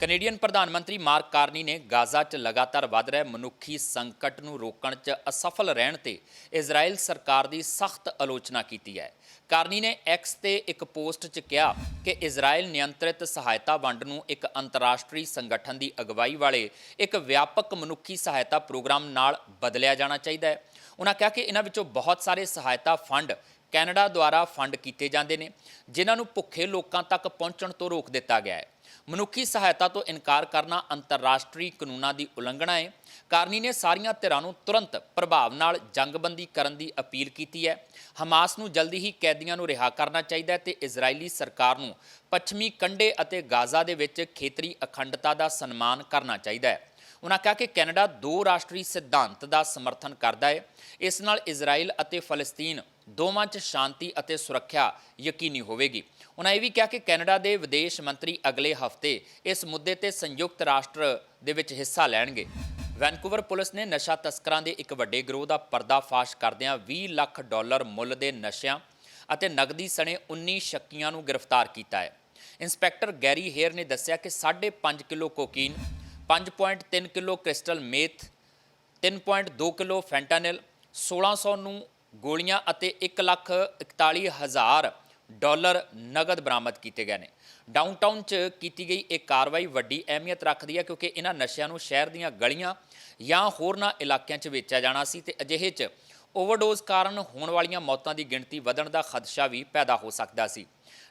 Speaker 1: ਕੈਨੇਡੀਅਨ ਪ੍ਰਧਾਨ ਮੰਤਰੀ ਮਾਰਕ ਕਾਰਨੀ ਨੇ ਗਾਜ਼ਾ 'ਚ ਲਗਾਤਾਰ ਵੱਧ ਰਹੇ ਮਨੁੱਖੀ ਸੰਕਟ ਨੂੰ ਰੋਕਣ 'ਚ ਅਸਫਲ ਰਹਿਣ ਤੇ ਇਜ਼ਰਾਈਲ ਸਰਕਾਰ ਦੀ ਸਖਤ ਆਲੋਚਨਾ ਕੀਤੀ ਹੈ। ਕਾਰਨੀ ਨੇ ਐਕਸ ਤੇ ਇੱਕ ਪੋਸਟ 'ਚ ਕਿਹਾ ਕਿ ਇਜ਼ਰਾਈਲ ਨਿਯੰਤਰਿਤ ਸਹਾਇਤਾ ਵੰਡ ਨੂੰ ਇੱਕ ਅੰਤਰਰਾਸ਼ਟਰੀ ਸੰਗਠਨ ਦੀ ਅਗਵਾਈ ਵਾਲੇ ਇੱਕ ਵਿਆਪਕ ਮਨੁੱਖੀ ਸਹਾਇਤਾ ਪ੍ਰੋਗਰਾਮ ਨਾਲ ਬਦਲਿਆ ਜਾਣਾ ਚਾਹੀਦਾ ਹੈ। ਉਹਨਾਂ ਕਿਹਾ ਕਿ ਇਹਨਾਂ ਵਿੱਚੋਂ ਬਹੁਤ ਸਾਰੇ ਸਹਾਇਤਾ ਫੰਡ ਕੈਨੇਡਾ ਦੁਆਰਾ ਫੰਡ ਕੀਤੇ ਜਾਂਦੇ ਨੇ, ਜਿਨ੍ਹਾਂ ਨੂੰ ਭੁੱਖੇ ਲੋਕਾਂ ਤੱਕ ਪਹੁੰਚਣ ਤੋਂ ਰੋਕ ਦਿੱਤਾ ਗਿਆ ਹੈ। ਮਨੁੱਖੀ ਸਹਾਇਤਾ ਤੋਂ ਇਨਕਾਰ ਕਰਨਾ ਅੰਤਰਰਾਸ਼ਟਰੀ ਕਾਨੂੰਨਾਂ ਦੀ ਉਲੰਘਣਾ ਹੈ। ਕਾਰਨੀ ਨੇ ਸਾਰੀਆਂ ਧਿਰਾਂ ਨੂੰ ਤੁਰੰਤ ਪ੍ਰਭਾਵ ਨਾਲ ਜੰਗਬੰਦੀ ਕਰਨ ਦੀ ਅਪੀਲ ਕੀਤੀ ਹੈ। ਹਮਾਸ ਨੂੰ ਜਲਦੀ ਹੀ ਕੈਦੀਆਂ ਨੂੰ ਰਿਹਾ ਕਰਨਾ ਚਾਹੀਦਾ ਹੈ ਤੇ ਇਜ਼ਰਾਈਲੀ ਸਰਕਾਰ ਨੂੰ ਪੱਛਮੀ ਕੰਢੇ ਅਤੇ ਗਾਜ਼ਾ ਦੇ ਵਿੱਚ ਖੇਤਰੀ ਅਖੰਡਤਾ ਦਾ ਸਨਮਾਨ ਕਰਨਾ ਚਾਹੀਦਾ ਹੈ। ਉਹਨਾਂ ਕਿਹਾ ਕਿ ਕੈਨੇਡਾ ਦੋ ਰਾਸ਼ਟਰੀ ਸਿਧਾਂਤ ਦਾ ਸਮਰਥਨ ਕਰਦਾ ਹੈ। ਇਸ ਨਾਲ ਇਜ਼ਰਾਈਲ ਅਤੇ ਫਲਸਤੀਨ ਦੋਵਾਂ 'ਚ ਸ਼ਾਂਤੀ ਅਤੇ ਸੁਰੱਖਿਆ ਯਕੀਨੀ ਹੋਵੇਗੀ। ਉਹਨਾਂ ਇਹ ਵੀ ਕਿਹਾ ਕਿ ਕੈਨੇਡਾ ਦੇ ਵਿਦੇਸ਼ ਮੰਤਰੀ ਅਗਲੇ ਹਫ਼ਤੇ ਇਸ ਮੁੱਦੇ ਤੇ ਸੰਯੁਕਤ ਰਾਸ਼ਟਰ ਦੇ ਵਿੱਚ ਹਿੱਸਾ ਲੈਣਗੇ। ਵੈਨਕੂਵਰ ਪੁਲਿਸ ਨੇ ਨਸ਼ਾ ਤਸਕਰਾਂ ਦੇ ਇੱਕ ਵੱਡੇ ਗਰੋਹ ਦਾ ਪਰਦਾਫਾਸ਼ ਕਰਦਿਆਂ 20 ਲੱਖ ਡਾਲਰ ਮੁੱਲ ਦੇ ਨਸ਼ਿਆਂ ਅਤੇ ਨਗਦੀ ਸਣੇ 19 ਸ਼ੱਕੀਆਂ ਨੂੰ ਗ੍ਰਿਫਤਾਰ ਕੀਤਾ ਹੈ। ਇੰਸਪੈਕਟਰ ਗੈਰੀ ਹੇਅਰ ਨੇ ਦੱਸਿਆ ਕਿ 5.5 kilo cocaine 5.3 kilo crystal meth 3.2 kilo fentanyl 1600 ਨੂੰ ਗੋਲੀਆਂ ਅਤੇ 141000 ਡਾਲਰ ਨਗਦ ਬਰਾਮਦ ਕੀਤੇ ਗਏ ਨੇ। ਡਾਊਨਟਾਊਨ 'ਚ ਕੀਤੀ ਗਈ ਇਹ ਕਾਰਵਾਈ ਵੱਡੀ ਅਹਿਮੀਅਤ ਰੱਖਦੀ ਹੈ ਕਿਉਂਕਿ ਇਹਨਾਂ ਨਸ਼ਿਆਂ ਨੂੰ ਸ਼ਹਿਰ ਦੀਆਂ ਗਲੀਆਂ ਜਾਂ ਹੋਰਨਾਂ ਇਲਾਕਿਆਂ 'ਚ ਵੇਚਿਆ ਜਾਣਾ ਸੀ ਤੇ ਅਜਿਹੇ 'ਚ ਓਵਰਡੋਜ਼ ਕਾਰਨ ਹੋਣ ਵਾਲੀਆਂ ਮੌਤਾਂ ਦੀ ਗਿਣਤੀ ਵਧਣ ਦਾ ਖਦਸ਼ਾ ਵੀ ਪੈਦਾ ਹੋ ਸਕਦਾ ਸੀ।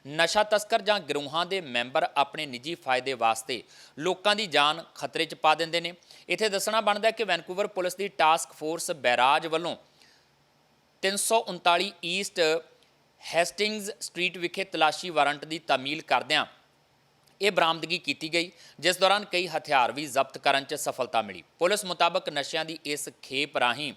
Speaker 1: ਨਸ਼ਾ ਤਸਕਰ ਜਾਂ ਗਿਰੋਹਾਂ ਦੇ ਮੈਂਬਰ ਆਪਣੇ ਨਿੱਜੀ ਫਾਇਦੇ ਵਾਸਤੇ ਲੋਕਾਂ ਦੀ ਜਾਨ ਖਤਰੇ 'ਚ ਪਾ ਦਿੰਦੇ ਨੇ। ਇੱਥੇ ਦੱਸਣਾ ਬਣਦਾ ਹੈ ਕਿ ਵੈਨਕੂਵਰ ਪੁਲਿਸ ਦੀ ਟਾਸਕ ਫੋਰਸ ਬੈਰਾਜ ਵੱਲੋਂ 339 ਈਸਟ ਹੈਸਟਿੰਗਜ਼ ਸਟਰੀਟ ਵਿਖੇ ਤਲਾਸ਼ੀ ਵਾਰੰਟ ਦੀ ਤਾਮੀਲ ਕਰਦਿਆਂ ਇਹ ਬਰਾਮਦਗੀ ਕੀਤੀ ਗਈ ਜਿਸ ਦੌਰਾਨ ਕਈ ਹਥਿਆਰ ਵੀ ਜ਼ਬਤ ਕਰਨ 'ਚ ਸਫਲਤਾ ਮਿਲੀ। ਪੁਲਿਸ ਮੁਤਾਬਕ ਨਸ਼ਿਆਂ ਦੀ ਇਸ ਖੇਪ ਰਾਹੀਂ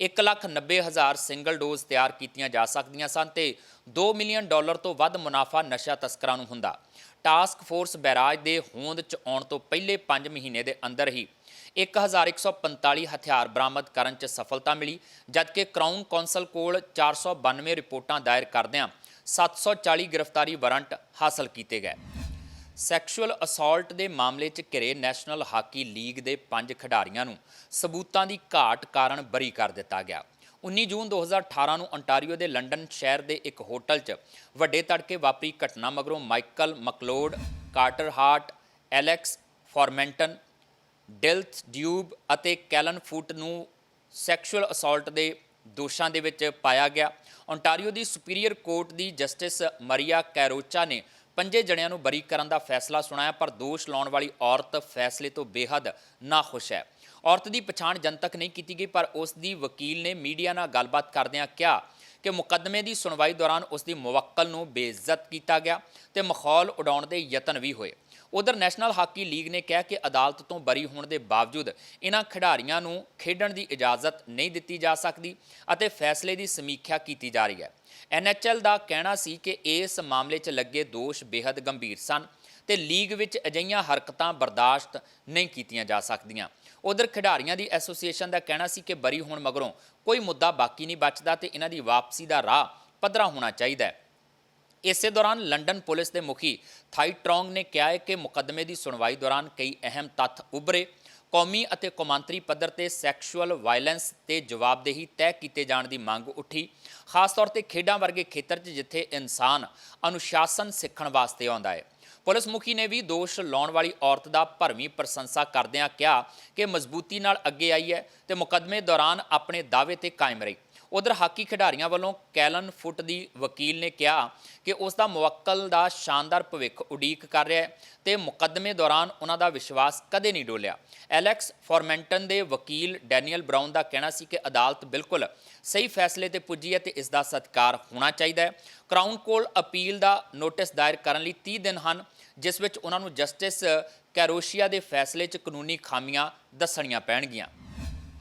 Speaker 1: 1,90,000 ਸਿੰਗਲ ਡੋਜ਼ ਤਿਆਰ ਕੀਤੀਆਂ ਜਾ ਸਕਦੀਆਂ ਸਨ ਤੇ 2 ਮਿਲੀਅਨ ਡਾਲਰ ਤੋਂ ਵੱਧ ਮੁਨਾਫਾ ਨਸ਼ਾ ਤਸਕਰਾਂ ਨੂੰ ਹੁੰਦਾ। ਟਾਸਕ ਫੋਰਸ ਬੈਰਾਜ ਦੇ ਹੋਂਦ 'ਚ ਆਉਣ ਤੋਂ ਪਹਿਲੇ 5 ਮਹੀਨੇ ਦੇ ਅੰਦਰ ਹੀ 1145 ਹਥਿਆਰ ਬਰਾਮਦ ਕਰਨ 'ਚ ਸਫਲਤਾ ਮਿਲੀ, ਜਦਕਿ ਕਰਾਊਨ ਕੌਂਸਲ ਕੋਲ 492 ਰਿਪੋਰਟਾਂ ਦਾਇਰ ਕਰਦਿਆਂ 740 ਗ੍ਰਿਫਤਾਰੀ ਵਾਰੰਟ ਹਾਸਲ ਕੀਤੇ ਗਏ। ਸੈਕਸ਼ੂਅਲ ਅਸਾਲਟ ਦੇ ਮਾਮਲੇ 'ਚ ਘਿਰੇ ਨੈਸ਼ਨਲ ਹਾਕੀ ਲੀਗ ਦੇ ਪੰਜ ਖਿਡਾਰੀਆਂ ਨੂੰ ਸਬੂਤਾਂ ਦੀ ਘਾਟ ਕਾਰਨ ਬਰੀ ਕਰ ਦਿੱਤਾ ਗਿਆ। 19 ਜੂਨ 2018 ਨੂੰ ਅੰਟਾਰੀਓ ਦੇ ਲੰਡਨ ਸ਼ਹਿਰ ਦੇ ਇੱਕ ਹੋਟਲ 'ਚ ਵੱਡੇ ਤੜਕੇ ਵਾਪਰੀ ਘਟਨਾ ਮਗਰੋਂ Michael McLeod, Carter Hart, Alex Formenton Dillon Dube ਅਤੇ ਕੈਲਨ ਫੁੱਟ ਨੂੰ ਸੈਕਸ਼ੂਅਲ ਅਸਾਲਟ ਦੇ ਦੋਸ਼ਾਂ ਦੇ ਵਿੱਚ ਪਾਇਆ ਗਿਆ। ਓਨਟਾਰੀਓ ਦੀ ਸੁਪੀਰੀਅਰ ਕੋਰਟ ਦੀ ਜਸਟਿਸ ਮਰੀਆ ਕੈਰੋਚਾ ਨੇ ਪੰਜੇ ਜਣਿਆਂ ਨੂੰ ਬਰੀ ਕਰਨ ਦਾ ਫੈਸਲਾ ਸੁਣਾਇਆ, ਪਰ ਦੋਸ਼ ਲਾਉਣ ਵਾਲੀ ਔਰਤ ਫੈਸਲੇ ਤੋਂ ਬੇਹੱਦ ਨਾਖੁਸ਼ ਹੈ। ਔਰਤ ਦੀ ਪਛਾਣ ਜਨਤਕ ਨਹੀਂ ਕੀਤੀ ਗਈ, ਪਰ ਉਸ ਦੀ ਵਕੀਲ ਨੇ ਮੀਡੀਆ ਨਾਲ ਗੱਲਬਾਤ ਕਰਦਿਆਂ ਕਿਹਾ ਕਿ ਮੁਕੱਦਮੇ ਦੀ ਸੁਣਵਾਈ ਦੌਰਾਨ ਉਸ ਦੀ ਮੁਵੱਕਲ ਨੂੰ ਬੇਇੱਜ਼ਤ ਕੀਤਾ ਗਿਆ ਤੇ ਮਖੌਲ ਉਡਾਉਣ ਦੇ ਯਤਨ ਵੀ ਹੋਏ। ਉਧਰ ਨੈਸ਼ਨਲ ਹਾਕੀ ਲੀਗ ਨੇ ਕਿਹਾ ਕਿ ਅਦਾਲਤ ਤੋਂ ਬਰੀ ਹੋਣ ਦੇ ਬਾਵਜੂਦ ਇਹਨਾਂ ਖਿਡਾਰੀਆਂ ਨੂੰ ਖੇਡਣ ਦੀ ਇਜਾਜ਼ਤ ਨਹੀਂ ਦਿੱਤੀ ਜਾ ਸਕਦੀ ਅਤੇ ਫੈਸਲੇ ਦੀ ਸਮੀਖਿਆ ਕੀਤੀ ਜਾ ਰਹੀ ਹੈ। ਐਨਐਚਐਲ ਦਾ ਕਹਿਣਾ ਸੀ ਕਿ ਇਸ ਮਾਮਲੇ 'ਚ ਲੱਗੇ ਦੋਸ਼ ਬੇहद ਗੰਭੀਰ ਸਨ ਤੇ ਲੀਗ ਵਿੱਚ ਅਜਿਹੀਆਂ ਹਰਕਤਾਂ ਬਰਦਾਸ਼ਤ ਨਹੀਂ ਕੀਤੀਆਂ ਜਾ ਸਕਦੀਆਂ। ਉਧਰ ਖਿਡਾਰੀਆਂ ਦੀ ਐਸੋਸੀਏਸ਼ਨ ਦਾ ਕਹਿਣਾ ਸੀ ਕਿ ਬਰੀ ਹੋਣ ਮਗਰੋਂ ਕੋਈ ਮੁੱਦਾ ਬਾਕੀ ਨਹੀਂ ਬਚਦਾ ਤੇ ਇਹਨਾਂ ਦੀ ਵਾਪਸੀ ਦਾ ਰਾਹ ਪੱਧਰਾ ਹੋਣਾ ਚਾਹੀਦਾ ਹੈ। ਇਸੇ ਦੌਰਾਨ ਲੰਡਨ ਪੁਲਿਸ ਦੇ ਮੁਖੀ ਥਾਈ ਟਰੋਂਗ ਨੇ ਕਿਹਾ ਹੈ ਕਿ ਮੁਕੱਦਮੇ ਦੀ ਸੁਣਵਾਈ ਦੌਰਾਨ ਕਈ ਅਹਿਮ ਤੱਥ ਉਭਰੇ। ਕੌਮੀ ਅਤੇ ਕੌਮਾਂਤਰੀ ਪੱਧਰ ਤੇ ਸੈਕਸ਼ੂਅਲ ਵਾਇਲੈਂਸ ਤੇ ਜਵਾਬਦੇਹੀ ਤੈਅ ਕੀਤੇ ਜਾਣ ਦੀ ਮੰਗ ਉੱਠੀ। ਖਾਸ ਤੌਰ ਤੇ ਖੇਡਾਂ ਵਰਗੇ ਖੇਤਰ 'ਚ ਜਿੱਥੇ ਇਨਸਾਨ ਅਨੁਸ਼ਾਸਨ ਸਿੱਖਣ ਵਾਸਤੇ ਆਉਂਦਾ ਹੈ। ਪੁਲਿਸ ਮੁਖੀ ਨੇ ਵੀ ਦੋਸ਼ ਲਾਉਣ ਵਾਲੀ ਔਰਤ ਦਾ ਭਰਵੀਂ ਪ੍ਰਸ਼ੰਸਾ ਕਰਦਿਆਂ ਕਿਹਾ ਕਿ ਮਜ਼ਬੂਤੀ ਨਾਲ ਅੱਗੇ ਆਈ ਹੈ ਤੇ ਮੁਕੱਦਮੇ ਦੌਰਾਨ ਆਪਣੇ ਦਾਅਵੇ ਤੇ ਕਾਇਮ ਰਹੀ। ਉਧਰ ਹਾਕੀ ਖਿਡਾਰੀਆਂ ਵੱਲੋਂ ਕੈਲਨ ਫੁੱਟ ਦੀ ਵਕੀਲ ਨੇ ਕਿਹਾ ਕਿ ਉਸ ਦਾ ਮੁਵੱਕਲ ਦਾ ਸ਼ਾਨਦਾਰ ਭਵਿੱਖ ਉਡੀਕ ਕਰ ਰਿਹਾ ਹੈ ਤੇ ਮੁਕੱਦਮੇ ਦੌਰਾਨ ਉਹਨਾਂ ਦਾ ਵਿਸ਼ਵਾਸ ਕਦੇ ਨਹੀਂ ਡੋਲਿਆ। ਐਲੈਕਸ ਫੋਰਮੈਂਟਨ ਦੇ ਵਕੀਲ ਡੈਨੀਅਲ ਬਰਾਊਨ ਦਾ ਕਹਿਣਾ ਸੀ ਕਿ ਅਦਾਲਤ ਬਿਲਕੁਲ ਸਹੀ ਫੈਸਲੇ ਤੇ ਪੁੱਜੀ ਹੈ ਤੇ ਇਸ ਦਾ ਸਤਿਕਾਰ ਹੋਣਾ ਚਾਹੀਦਾ ਹੈ। ਕਰਾਊਨ ਕੋਲ ਅਪੀਲ ਦਾ ਨੋਟਿਸ ਦਾਇਰ ਕਰਨ ਲਈ 30 ਦਿਨ ਹਨ, ਜਿਸ ਵਿੱਚ ਉਹਨਾਂ ਨੂੰ ਜਸਟਿਸ ਕੈਰੋਸ਼ੀਆ ਦੇ ਫੈਸਲੇ 'ਚ ਕਾਨੂੰਨੀ ਖਾਮੀਆਂ ਦੱਸਣੀਆਂ ਪੈਣਗੀਆਂ।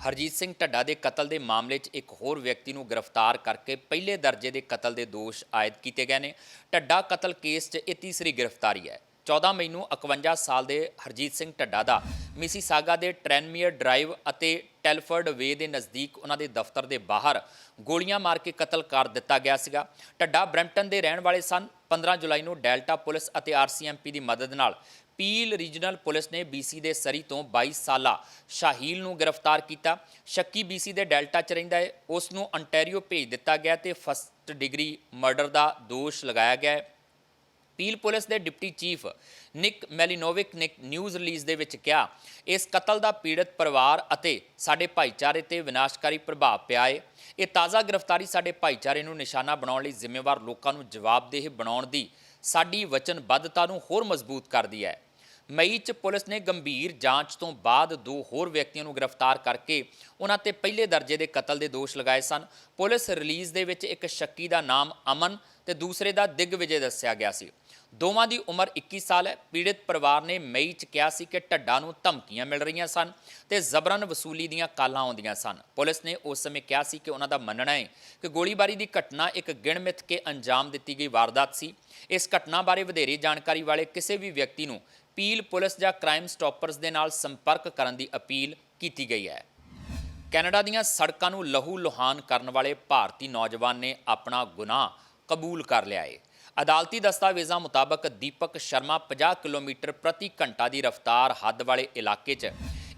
Speaker 1: ਹਰਜੀਤ ਸਿੰਘ ਢੱਡਾ ਦੇ ਕਤਲ ਦੇ ਮਾਮਲੇ 'ਚ ਇੱਕ ਹੋਰ ਵਿਅਕਤੀ ਨੂੰ ਗ੍ਰਿਫਤਾਰ ਕਰਕੇ ਪਹਿਲੇ ਦਰਜੇ ਦੇ ਕਤਲ ਦੇ ਦੋਸ਼ ਆਇਦ ਕੀਤੇ ਗਏ ਨੇ। ਢੱਡਾ ਕਤਲ ਕੇਸ 'ਚ ਇਹ ਤੀਸਰੀ ਗ੍ਰਿਫਤਾਰੀ ਹੈ। 14 ਮਈ ਨੂੰ 51 ਸਾਲ ਦੇ ਹਰਜੀਤ ਸਿੰਘ ਢੱਡਾ ਦਾ ਮਿਸੀਸਾਗਾ ਦੇ ਟ੍ਰੈਨਮੀਅਰ ਡਰਾਈਵ ਅਤੇ ਟੈਲਫਰਡ ਵੇ ਦੇ ਨਜ਼ਦੀਕ ਉਹਨਾਂ ਦੇ ਦਫ਼ਤਰ ਦੇ ਬਾਹਰ ਗੋਲੀਆਂ ਮਾਰ ਕੇ ਕਤਲ ਕਰ ਦਿੱਤਾ ਗਿਆ ਸੀਗਾ। ਢੱਡਾ ਬ੍ਰੈਂਪਟਨ ਦੇ ਰਹਿਣ ਵਾਲੇ ਸਨ। 15 ਜੁਲਾਈ ਨੂੰ ਡੈਲਟਾ ਪੁਲਿਸ ਅਤੇ ਆਰਸੀਐਮਪੀ ਦੀ ਮਦਦ ਨਾਲ ਪੀਲ ਰੀਜਨਲ ਪੁਲਿਸ ਨੇ ਬੀਸੀ ਦੇ ਸਰੀ ਤੋਂ 22 ਸਾਲਾ ਸ਼ਾਹੀਲ ਨੂੰ ਗ੍ਰਿਫਤਾਰ ਕੀਤਾ। ਸ਼ੱਕੀ ਬੀਸੀ ਦੇ ਡੈਲਟਾ 'ਚ ਰਹਿੰਦਾ ਹੈ। ਉਸ ਨੂੰ ਅੰਟੈਰੀਓ ਭੇਜ ਦਿੱਤਾ ਗਿਆ ਤੇ ਫਸਟ ਡਿਗਰੀ ਮਰਡਰ ਦਾ ਦੋਸ਼ ਲਗਾਇਆ ਗਿਆ ਹੈ। ਪੀਲ ਪੁਲਿਸ ਦੇ ਡਿਪਟੀ ਚੀਫ ਨਿਕ ਮੈਲੀਨੋਵਿਕ ਨੇ ਨਿਊਜ਼ ਰਿਲੀਜ਼ ਦੇ ਵਿੱਚ ਕਿਹਾ, ਇਸ ਕਤਲ ਦਾ ਪੀੜਤ ਪਰਿਵਾਰ ਅਤੇ ਸਾਡੇ ਭਾਈਚਾਰੇ ਤੇ ਵਿਨਾਸ਼ਕਾਰੀ ਪ੍ਰਭਾਵ ਪਿਆ ਹੈ ਇਹ ਤਾਜ਼ਾ ਗ੍ਰਿਫਤਾਰੀ ਸਾਡੇ ਭਾਈਚਾਰੇ ਨੂੰ ਨਿਸ਼ਾਨਾ ਬਣਾਉਣ ਲਈ ਜ਼ਿੰਮੇਵਾਰ ਲੋਕਾਂ ਨੂੰ ਜਵਾਬਦੇਹ ਬਣਾਉਣ ਦੀ ਸਾਡੀ ਵਚਨਬੱਧਤਾ ਨੂੰ ਹੋਰ ਮਜ਼ਬੂਤ ਕਰਦੀ ਹੈ। ਮਈ 'ਚ ਪੁਲਿਸ ਨੇ ਗੰਭੀਰ ਜਾਂਚ ਤੋਂ ਬਾਅਦ ਦੋ ਹੋਰ ਵਿਅਕਤੀਆਂ ਨੂੰ ਗ੍ਰਿਫਤਾਰ ਕਰਕੇ ਉਹਨਾਂ ਤੇ ਪਹਿਲੇ ਦਰਜੇ ਦੇ ਕਤਲ ਦੇ ਦੋਸ਼ ਲਗਾਏ ਸਨ। ਪੁਲਿਸ ਰਿਲੀਜ਼ ਦੇ ਵਿੱਚ ਇੱਕ ਸ਼ੱਕੀ ਦਾ ਨਾਮ ਅਮਨ ਤੇ ਦੂਸਰੇ ਦਾ ਦਿਗਵਿਜੇ ਦੱਸਿਆ ਗਿਆ ਸੀ। ਦੋਵਾਂ ਦੀ ਉਮਰ 21 ਸਾਲ ਹੈ। ਪੀੜਿਤ ਪਰਿਵਾਰ ਨੇ ਮਈ 'ਚ ਕਿਹਾ ਸੀ ਕਿ ਢੱਡਾ ਨੂੰ ਧਮਕੀਆਂ ਮਿਲ ਰਹੀਆਂ ਸਨ ਤੇ ਜ਼ਬਰਨ ਵਸੂਲੀ ਦੀਆਂ ਕਾਲਾਂ ਆਉਂਦੀਆਂ ਸਨ। ਪੁਲਿਸ ਨੇ ਉਸ ਸਮੇਂ ਕਿਹਾ ਸੀ ਕਿ ਉਹਨਾਂ ਦਾ ਮੰਨਣਾ ਹੈ ਕਿ ਗੋਲੀਬਾਰੀ ਦੀ ਘਟਨਾ ਇੱਕ ਗਿਣਮਿਤ ਕੇ ਅੰਜਾਮ ਦਿੱਤੀ ਗਈ ਵਾਰਦਾਤ ਸੀ। ਇਸ ਘਟਨਾ ਬਾਰੇ ਵਧੇਰੇ ਜਾਣਕਾਰੀ ਵਾਲੇ ਕਿਸੇ ਵੀ ਵਿਅਕਤੀ ਨੂੰ ਪੀਲ ਪੁਲਿਸ ਜਾਂ ਕ੍ਰਾਈਮ ਸਟਾਪਰਸ ਦੇ ਨਾਲ ਸੰਪਰਕ ਕਰਨ ਦੀ ਅਪੀਲ ਕੀਤੀ ਗਈ ਹੈ। ਕੈਨੇਡਾ ਦੀਆਂ ਸੜਕਾਂ ਨੂੰ ਲਹੂ ਲੁਹਾਨ ਕਰਨ ਵਾਲੇ ਭਾਰਤੀ ਨੌਜਵਾਨ ਨੇ ਆਪਣਾ ਗੁਨਾਹ ਕਬੂਲ ਕਰ ਲਿਆ ਹੈ। ਅਦਾਲਤੀ ਦਸਤਾਵੇਜ਼ਾਂ ਮੁਤਾਬਕ ਦੀਪਕ ਸ਼ਰਮਾ 50 ਕਿਲੋਮੀਟਰ ਪ੍ਰਤੀ ਘੰਟਾ ਦੀ ਰਫ਼ਤਾਰ ਹੱਦ ਵਾਲੇ ਇਲਾਕੇ 'ਚ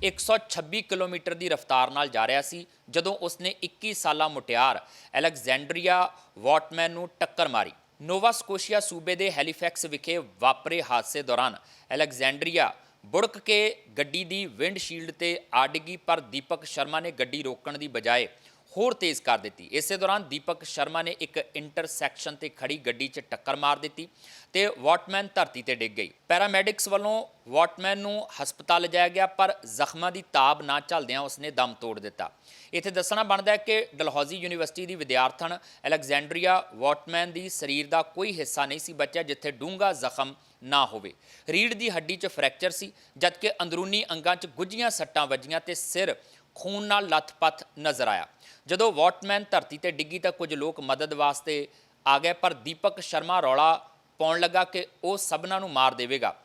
Speaker 1: 126 ਕਿਲੋਮੀਟਰ ਦੀ ਰਫ਼ਤਾਰ ਨਾਲ ਜਾ ਰਿਹਾ ਸੀ, ਜਦੋਂ ਉਸਨੇ 21 ਸਾਲਾ ਮੁਟਿਆਰ ਅਲੈਗਜ਼ੈਂਡਰੀਆ ਵਾਟਮੈਨ ਨੂੰ ਟੱਕਰ ਮਾਰੀ। ਨੋਵਾ ਸਕੋਸ਼ੀਆ ਸੂਬੇ ਦੇ ਹੈਲੀਫੈਕਸ ਵਿਖੇ ਵਾਪਰੇ ਹਾਦਸੇ ਦੌਰਾਨ ਅਲੈਗਜ਼ੈਂਡਰੀਆ ਬੁੜਕ ਕੇ ਗੱਡੀ ਦੀ ਵਿੰਡਸ਼ੀਲਡ ਤੇ ਆ ਡਿੱਗੀ, ਪਰ ਦੀਪਕ ਸ਼ਰਮਾ ਨੇ ਗੱਡੀ ਰੋਕਣ ਦੀ ਬਜਾਏ ਹੋਰ ਤੇਜ਼ ਕਰ ਦਿੱਤੀ। ਇਸੇ ਦੌਰਾਨ ਦੀਪਕ ਸ਼ਰਮਾ ਨੇ ਇੱਕ ਇੰਟਰਸੈਕਸ਼ਨ ਤੇ ਖੜੀ ਗੱਡੀ 'ਚ ਟੱਕਰ ਮਾਰ ਦਿੱਤੀ ਤੇ ਵਾਟਮੈਨ ਧਰਤੀ ਤੇ ਡਿੱਗ ਗਈ। ਪੈਰਾਮੈਡਿਕਸ ਵੱਲੋਂ ਵਾਟਮੈਨ ਨੂੰ ਹਸਪਤਾਲ ਲਿਜਾਇਆ ਗਿਆ, ਪਰ ਜ਼ਖਮਾਂ ਦੀ ਤਾਬ ਨਾ ਝੱਲਦਿਆਂ ਉਸਨੇ ਦਮ ਤੋੜ ਦਿੱਤਾ। ਇੱਥੇ ਦੱਸਣਾ ਬਣਦਾ ਹੈ ਕਿ ਡਲਹੌਜ਼ੀ ਯੂਨੀਵਰਸਿਟੀ ਦੀ ਵਿਦਿਆਰਥਣ ਅਲੈਗਜ਼ੈਂਡਰੀਆ ਵਾਟਮੈਨ ਦੀ ਸਰੀਰ ਦਾ ਕੋਈ ਹਿੱਸਾ ਨਹੀਂ ਸੀ ਬਚਿਆ ਜਿੱਥੇ ਡੂੰਘਾ ਜ਼ਖਮ ਨਾ ਹੋਵੇ। ਰੀੜ ਦੀ ਹੱਡੀ 'ਚ ਫ੍ਰੈਕਚਰ ਸੀ, ਜਦਕਿ ਅੰਦਰੂਨੀ ਅੰਗਾਂ 'ਚ ਗੁੱਝੀਆਂ ਸੱਟਾਂ ਵੱਜੀਆਂ ਤੇ ਸਿਰ ਖੂਨ ਨਾਲ ਲੱਥਪੱਥ ਨਜ਼ਰ ਆਇਆ। ਜਦੋਂ ਵਾਟਮੈਨ ਧਰਤੀ ਤੇ ਡਿੱਗੀ ਤਾਂ ਕੁਝ ਲੋਕ ਮਦਦ ਵਾਸਤੇ ਆ ਗਏ, ਪਰ ਦੀਪਕ ਸ਼ਰਮਾ ਰੌਲਾ ਪਾਉਣ ਲੱਗਾ ਕਿ ਉਹ ਸਭਨਾਂ ਨੂੰ ਮਾਰ ਦੇਵੇਗਾ।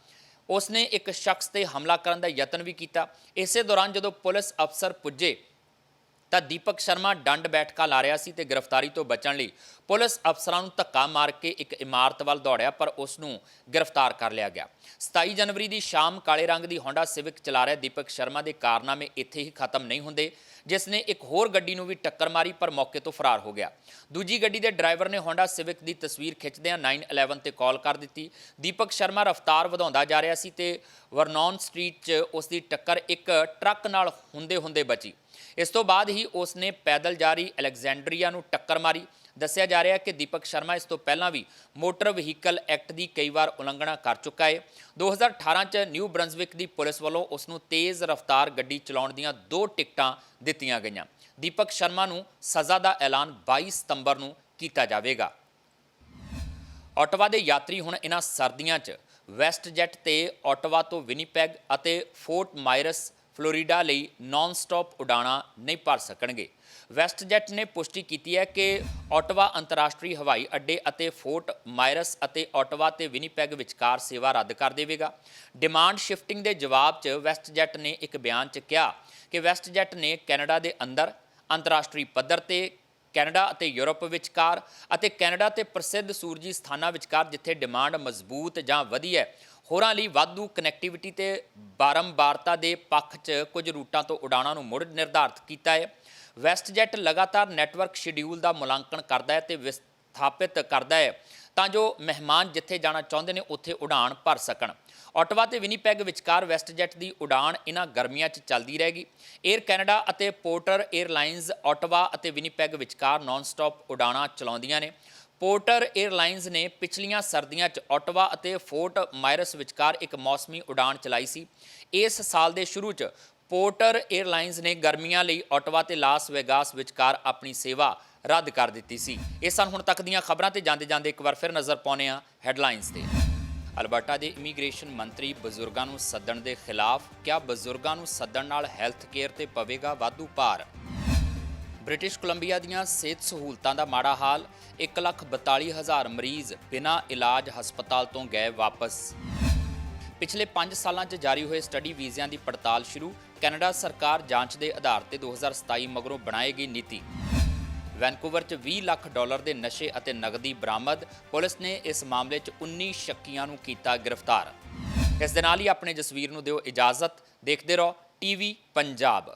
Speaker 1: ਉਸਨੇ ਇੱਕ ਸ਼ਖਸ ਤੇ ਹਮਲਾ ਕਰਨ ਦਾ ਯਤਨ ਵੀ ਕੀਤਾ। ਇਸੇ ਦੌਰਾਨ ਜਦੋਂ ਪੁਲਿਸ ਅਫਸਰ ਪੁੱਜੇ ਤਾਂ ਦੀਪਕ ਸ਼ਰਮਾ ਡੰਡ ਬੈਠਕਾ ਲਾ ਰਿਹਾ ਸੀ ਤੇ ਗ੍ਰਿਫਤਾਰੀ ਤੋਂ ਬਚਣ ਲਈ ਪੁਲਿਸ ਅਫਸਰਾਂ ਨੂੰ ਧੱਕਾ ਮਾਰ ਕੇ ਇੱਕ ਇਮਾਰਤ ਵੱਲ ਦੌੜਿਆ, ਪਰ ਉਸ ਨੂੰ ਗ੍ਰਿਫਤਾਰ ਕਰ ਲਿਆ ਗਿਆ। 27 ਜਨਵਰੀ ਦੀ ਸ਼ਾਮ ਕਾਲੇ ਰੰਗ ਦੀ ਹੋਂਡਾ ਸਿਵਿਕ ਚਲਾ ਰਿਹਾ ਦੀਪਕ ਸ਼ਰਮਾ ਦੇ ਕਾਰਨਾਮੇ ਇੱਥੇ ਹੀ ਖਤਮ ਨਹੀਂ ਹੁੰਦੇ, ਜਿਸ ਨੇ ਇੱਕ ਹੋਰ ਗੱਡੀ ਨੂੰ ਵੀ ਟੱਕਰ ਮਾਰੀ, ਪਰ ਮੌਕੇ ਤੋਂ ਫਰਾਰ ਹੋ ਗਿਆ। ਦੂਜੀ ਗੱਡੀ ਦੇ ਡਰਾਈਵਰ ਨੇ ਹੋਂਡਾ ਸਿਵਿਕ ਦੀ ਤਸਵੀਰ ਖਿੱਚਦਿਆਂ 911 ਤੇ ਕਾਲ ਕਰ ਦਿੱਤੀ। ਦੀਪਕ ਸ਼ਰਮਾ ਰਫ਼ਤਾਰ ਵਧਾਉਂਦਾ ਜਾ ਰਿਹਾ ਸੀ ਤੇ ਵਰਨੌਨ ਸਟਰੀਟ 'ਚ ਉਸ ਦੀ ਟੱਕਰ ਇੱਕ ਟਰੱਕ ਨਾਲ ਹੁੰਦੇ ਹੁੰਦੇ ਬਚੀ। ਇਸ ਤੋਂ ਬਾਅਦ ਹੀ ਉਸ ਨੇ ਪੈਦਲ ਜਾ ਰਹੀ ਅਲੈਗਜ਼ੈਂਡਰੀਆ ਨੂੰ ਟੱਕਰ ਮਾਰੀ। ਦੱਸਿਆ ਜਾ ਰਿਹਾ ਹੈ ਕਿ ਦੀਪਕ ਸ਼ਰਮਾ ਇਸ ਤੋਂ ਪਹਿਲਾਂ ਵੀ ਮੋਟਰ ਵਹੀਕਲ ਐਕਟ ਦੀ ਕਈ ਵਾਰ ਉਲੰਘਣਾ ਕਰ ਚੁੱਕਾ ਹੈ। 2018 ਚ ਨਿਊ ਬ੍ਰੰਜ਼ਵਿਕ ਦੀ ਪੁਲਿਸ ਵੱਲੋਂ ਉਸ ਨੂੰ ਤੇਜ਼ ਰਫ਼ਤਾਰ ਗੱਡੀ ਚਲਾਉਣ ਦੀਆਂ ਦੋ ਟਿਕਟਾਂ ਦਿੱਤੀਆਂ ਗਈਆਂ। ਦੀਪਕ ਸ਼ਰਮਾ ਨੂੰ ਸਜ਼ਾ ਦਾ ਐਲਾਨ 22 ਸਤੰਬਰ ਨੂੰ ਕੀਤਾ ਜਾਵੇਗਾ। ਆਟਵਾ ਦੇ ਯਾਤਰੀ ਹੁਣ ਇਹਨਾਂ ਸਰਦੀਆਂ 'ਚ ਵੈਸਟ ਜੈਟ ਤੇ ਆਟਵਾ ਤੋਂ ਵਿਨੀਪੈਗ ਅਤੇ ਫੋਰਟ ਮਾਇਰਸ ਫਲੋਰੀਡਾ ਲਈ ਨਾਨ ਸਟਾਪ ਉਡਾਣਾਂ ਨਹੀਂ ਭਰ ਸਕਣਗੇ। ਵੈਸਟ ਜੈਟ ਨੇ ਪੁਸ਼ਟੀ ਕੀਤੀ ਹੈ ਕਿ ਆਟਵਾ ਅੰਤਰਰਾਸ਼ਟਰੀ ਹਵਾਈ ਅੱਡੇ ਅਤੇ ਫੋਰਟ ਮਾਇਰਸ ਅਤੇ ਆਟਵਾ ਤੇ ਵਿਨੀਪੈਗ ਵਿਚਕਾਰ ਸੇਵਾ ਰੱਦ ਕਰ ਦੇਵੇਗਾ। ਡਿਮਾਂਡ ਸ਼ਿਫਟਿੰਗ ਦੇ ਜਵਾਬ 'ਚ ਵੈਸਟ ਜੈਟ ਨੇ ਇੱਕ ਬਿਆਨ 'ਚ ਕਿਹਾ ਕਿ ਵੈਸਟ ਜੈਟ ਨੇ ਕੈਨੇਡਾ ਦੇ ਅੰਦਰ ਅੰਤਰਰਾਸ਼ਟਰੀ ਪੱਧਰ ਤੇ ਕੈਨੇਡਾ ਅਤੇ ਯੂਰਪ ਵਿਚਕਾਰ ਅਤੇ ਕੈਨੇਡਾ ਤੇ ਪ੍ਰਸਿੱਧ ਸੂਰਜੀ ਸਥਾਨਾਂ ਵਿਚਕਾਰ ਜਿੱਥੇ ਡਿਮਾਂਡ ਮਜ਼ਬੂਤ ਜਾਂ ਵਧੀ ਹੈ ਹੋਰਾਂ ਲਈ ਵਾਧੂ ਕਨੈਕਟੀਵਿਟੀ ਤੇ ਬਾਰੰਬਾਰਤਾ ਦੇ ਪੱਖ 'ਚ ਕੁਝ ਰੂਟਾਂ ਤੋਂ ਉਡਾਣਾਂ ਨੂੰ ਮੁੜ ਨਿਰਧਾਰਤ ਕੀਤਾ ਹੈ। ਵੈਸਟ ਜੈਟ ਲਗਾਤਾਰ ਨੈਟਵਰਕ ਸ਼ਡਿਊਲ ਦਾ ਮੁਲਾਂਕਣ ਕਰਦਾ ਹੈ ਤੇ ਵਿਸਥਾਪਿਤ ਕਰਦਾ ਹੈ ਤਾਂ ਜੋ ਮਹਿਮਾਨ ਜਿੱਥੇ ਜਾਣਾ ਚਾਹੁੰਦੇ ਨੇ ਉੱਥੇ ਉਡਾਣ ਭਰ ਸਕਣ। ਆਟਵਾ ਤੇ ਵਿਨੀਪੈਗ ਵਿਚਕਾਰ ਵੈਸਟ ਜੈਟ ਦੀ ਉਡਾਣ ਇਹਨਾਂ ਗਰਮੀਆਂ 'ਚ ਚੱਲਦੀ ਰਹੇਗੀ। 에ਅਰ ਕੈਨੇਡਾ ਅਤੇ ਪੋਰਟਰ 에ਅਰਲਾਈਨਸ ਆਟਵਾ ਅਤੇ ਵਿਨੀਪੈਗ ਵਿਚਕਾਰ ਨਾਨ ਸਟਾਪ ਉਡਾਣਾਂ ਚਲਾਉਂਦੀਆਂ ਨੇ। ਪੋਰਟਰ 에ਅਰਲਾਈਨਸ ਨੇ ਪਿਛਲੀਆਂ ਸਰਦੀਆਂ 'ਚ ਆਟਵਾ ਅਤੇ ਫੋਰਟ ਮਾਇਰਸ ਵਿਚਕਾਰ ਇੱਕ ਮੌਸਮੀ ਉਡਾਣ ਚਲਾਈ ਸੀ। ਇਸ ਸਾਲ ਦੇ ਸ਼ੁਰੂ 'ਚ ਪੋਰਟਰ 에ਅਰਲਾਈਨਸ ਨੇ ਗਰਮੀਆਂ ਲਈ ਆਟਵਾ ਤੇ ਲਾਸ ਵੇਗਾਸ ਵਿਚਕਾਰ ਆਪਣੀ ਸੇਵਾ ਰੱਦ ਕਰ ਦਿੱਤੀ ਸੀ। ਇਹ ਸਨ ਹੁਣ ਤੱਕ ਦੀਆਂ ਖਬਰਾਂ ਤੇ ਜਾਂਦੇ ਜਾਂਦੇ ਇੱਕ ਵਾਰ ਫਿਰ ਨਜ਼ਰ ਪਾਉਂਦੇ ਹਾਂ ਹੈਡਲਾਈਨਸ ਤੇ। ਅਲਬਰਟਾ ਦੇ ਇਮੀਗ੍ਰੇਸ਼ਨ ਮੰਤਰੀ ਬਜ਼ੁਰਗਾਂ ਨੂੰ ਸੱਦਣ ਦੇ ਖਿਲਾਫ ਕਿਹਾ ਬਜ਼ੁਰਗਾਂ ਨੂੰ ਸੱਦਣ ਨਾਲ ਹੈਲਥ ਕੇਅਰ ਤੇ ਪਵੇਗਾ ਵਾਧੂ ਭਾਰ? ਬ੍ਰਿਟਿਸ਼ ਕੋਲੰਬੀਆ ਦੀਆਂ ਸਿਹਤ ਸਹੂਲਤਾਂ ਦਾ ਮਾੜਾ ਹਾਲ 142000 ਮਰੀਜ਼ ਬਿਨਾਂ ਇਲਾਜ ਹਸਪਤਾਲ ਤੋਂ ਗਏ ਵਾਪਸ। ਪਿਛਲੇ 5 ਸਾਲਾਂ 'ਚ ਜਾਰੀ ਹੋਏ ਸਟੱਡੀ ਵੀਜ਼ਿਆਂ ਦੀ ਪੜਤਾਲ ਸ਼ੁਰੂ, ਕੈਨੇਡਾ ਸਰਕਾਰ ਜਾਂਚ ਦੇ ਆਧਾਰ ਤੇ 2027 ਮਗਰੋਂ ਬਣਾਏਗੀ ਨੀਤੀ। ਵੈਨਕੂਵਰ 'ਚ 20 ਲੱਖ ਡਾਲਰ ਦੇ ਨਸ਼ੇ ਅਤੇ ਨਗਦੀ ਬਰਾਮਦ, ਪੁਲਿਸ ਨੇ ਇਸ ਮਾਮਲੇ 'ਚ 19 ਸ਼ੱਕੀਆਂ ਨੂੰ ਕੀਤਾ ਗ੍ਰਿਫਤਾਰ। ਇਸ ਦੇ ਨਾਲ ਹੀ ਆਪਣੇ ਜਸਵੀਰ ਨੂੰ ਦਿਓ ਇਜਾਜ਼ਤ, ਦੇਖਦੇ ਰਹੋ ਟੀਵੀ ਪੰਜਾਬ।